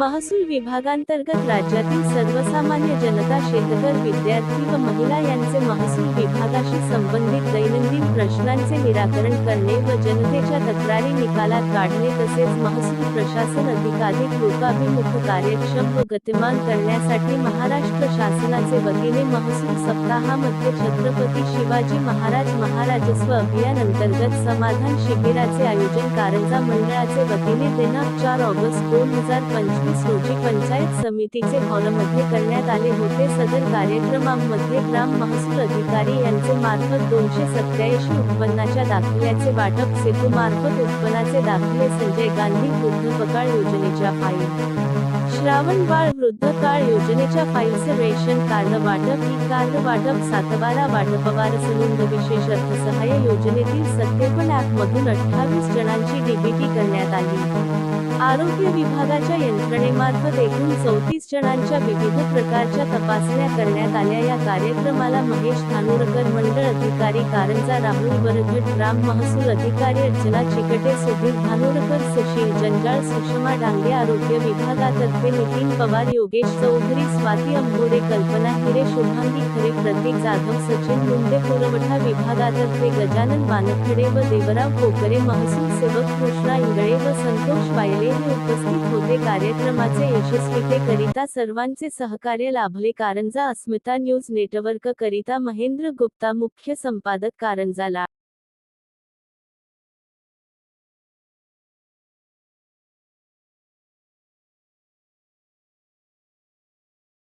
महसूल विभागांतर्गत राज्यातील सर्वसामान्य जनता शेतकरी विद्यार्थी व महिला यांचे महसूल विभागाशी संबंधित दैनंदिन प्रश्नांचे निराकरण करणे व जनतेच्या तक्रारी निकालात काढणे तसेच महसूल प्रशासन अधिकाधिक लोकाभिमुख कार्यक्षम व गतिमान करण्यासाठी महाराष्ट्र शासनाचे वतीने महसूल सप्ताहामध्ये छत्रपती शिवाजी महाराज महाराजस्व अभियान अंतर्गत समाधान शिबिराचे आयोजन कारंजा मंडळाचे वतीने दिनांक चार ऑगस्ट दोन हजार पंचवीस रोजी पंचायत समितीचे हॉलमध्ये करण्यात आले होते. सदर कार्यक्रमामध्ये ग्राम महसूल अधिकारी यांचे मार्फत दोनशे सत्याऐंशी उत्पन्नाच्या दाखल्याचे वाटप सेतू मार्फत उत्पन्नाचे दाखले संजय गांधी वृद्ध पकाळ योजनेच्या फाईल श्रावण बाळ वृद्ध काळ योजनेच्या फाईलचे रेशन कार्ड वाटप ई कार्ड वाटप सातबारा वाटपवार सनोंद विशेष अर्थसहाय्य योजनेतील सत्तेपण ॲपमधून अठ्ठावीस जणांची डीबीटी करण्यात आली. आरोग्य विभागाच्या यंत्रणेमार्फत एकूण चौतीस जणांच्या विविध प्रकारच्या तपासण्या करण्यात आल्या. या कार्यक्रमाला महेश धानोरकर मंडळ अधिकारी कारंजा राहुल बरघट ग्राम महसूल अधिकारी अर्चना चिकटे सुधीर धानोरकर सुशील जंजाळ सुषमा डांगे आरोग्य विभागातर्फे नितीन पवार योगेश चौधरी स्वाती अंबोरे कल्पना हिरे शुभांगी खरे प्रतीक जाधव सचिन मुंडे पुरवठा विभागातर्फे गजानन बानखडे व देवराव कोकरे महसूल सेवक कृष्णा इंगळे व संतोष पायले हे उपस्थित होते. कार्यक्रमाचे यशस्वीतेकरिता सर्वांचे सहकार्य लाभले. कारंजा अस्मिता न्यूज नेटवर्क करिता महेंद्र गुप्ता मुख्य संपादक कारंजाला